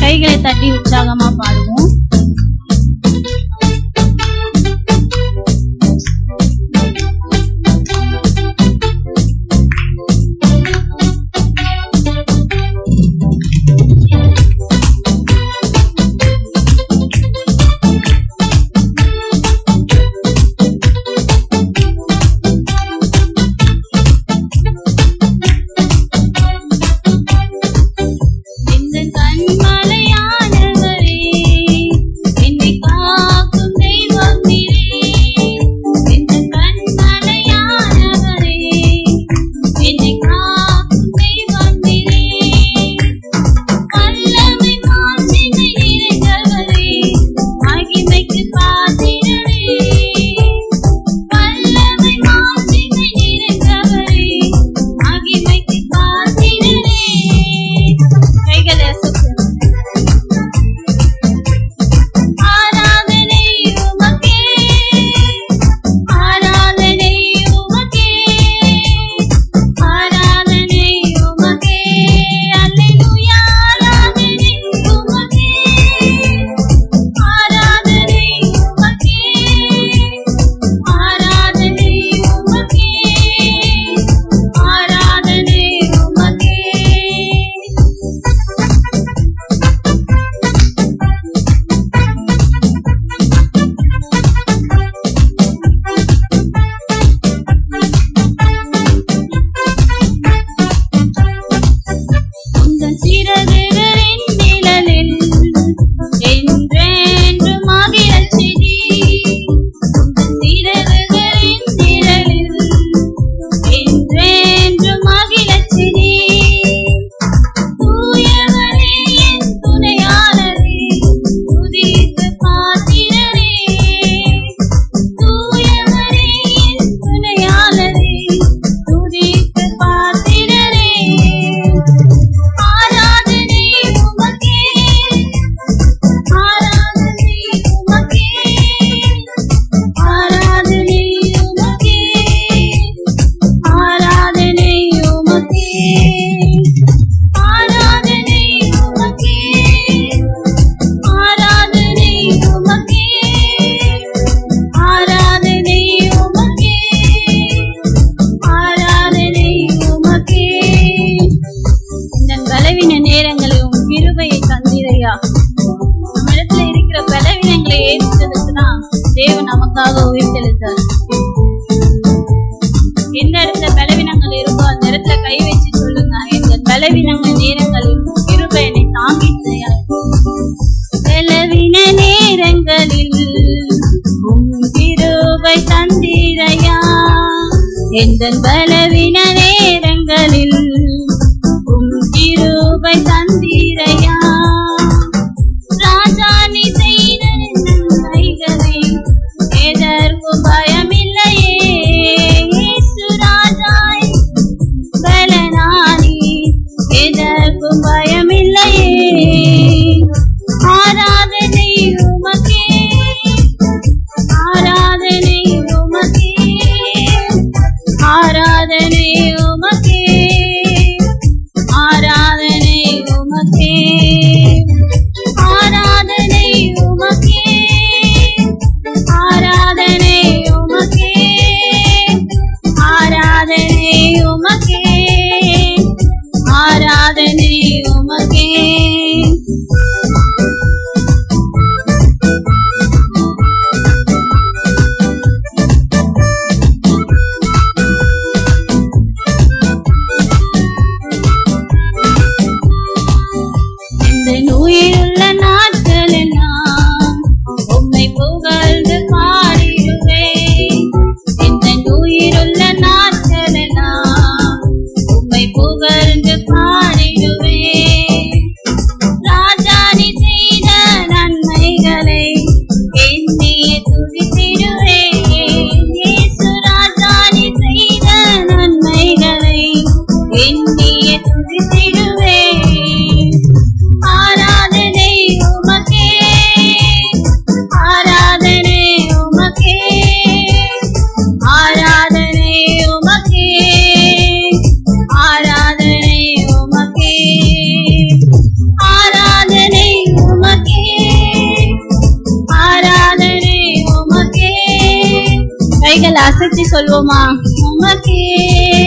கைகளை தட்டி உற்சாகமா பாடுவோம். நமக்காக உயிர் செலுத்தார் எந்த இடத்துல பலவீனங்கள் இருக்கோ அந்த இடத்துல கை வச்சு சொல்லுங்க எங்கள் பலவீனங்கள் நேரங்களில் இருப்ப என்னை தாங்கி பலவீன நேரங்களில் கிருபை தந்திரையா? எங்கள் பலவீன நேரங்களில் கிருபை தந்த de ஜெபமா உமக்கே